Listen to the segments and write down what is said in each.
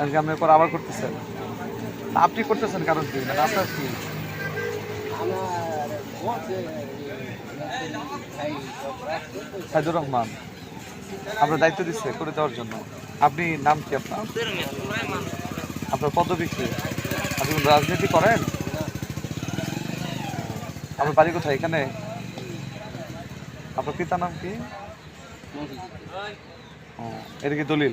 আজকে আপনি পর আবার করতেছেন। আপনি করতেছেন কারণ কি? মানে আপনার কি? সাইদুর রহমান, আপনার দায়িত্ব দিচ্ছে করে দেওয়ার জন্য। আপনি নাম কি আপনার? আপনার পদবী কি? আপনি রাজনীতি করেন? আপনার বাড়ি কোথায় এখানে? আপনার পিতার নাম কি? ও এটা কি দলিল?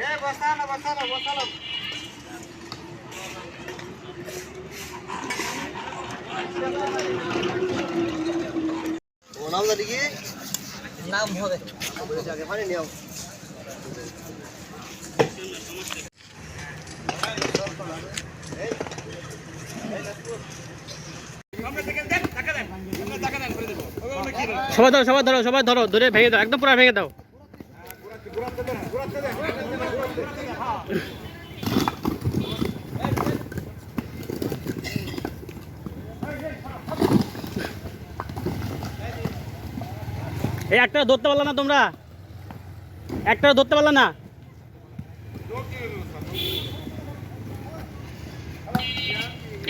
ఏ బస్తాల బస్తాల బస్తాల Thank you. নাম হবে। সবাই ধরো সবাই ধরো সবাই ধরো ধরে ভেঙে দাও একদম পুরো ভেঙে দাও। এই একটা ধরতে পারলা না তোমরা? একটা ধরতে পারলা না?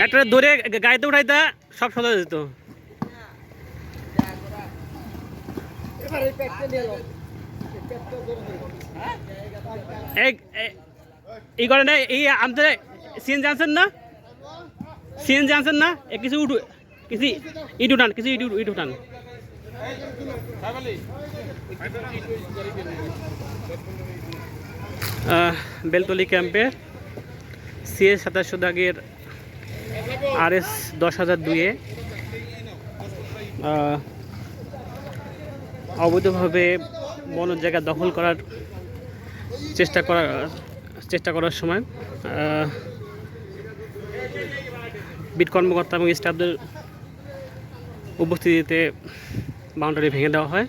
একটা ধরে গাড়িতে উঠাইতা সব সোজা যেত। এই, এই- এই আমাদের সিএন জানছেন না? সিএন জানছেন না? কিছু উঠু কিছু ইট উঠান, কিছু ইট ইট উঠান। বেলতলি ক্যাম্পে সিএস সাতাশশো দাগের আর এস দশ হাজার দুয়ে অবৈধভাবে বন জায়গা দখল করার চেষ্টা করার চেষ্টা করার সময় বিট কর্মকর্তা এবং স্টাফদের উপস্থিতিতে বাউন্ডারি ভেঙে দেওয়া হয়।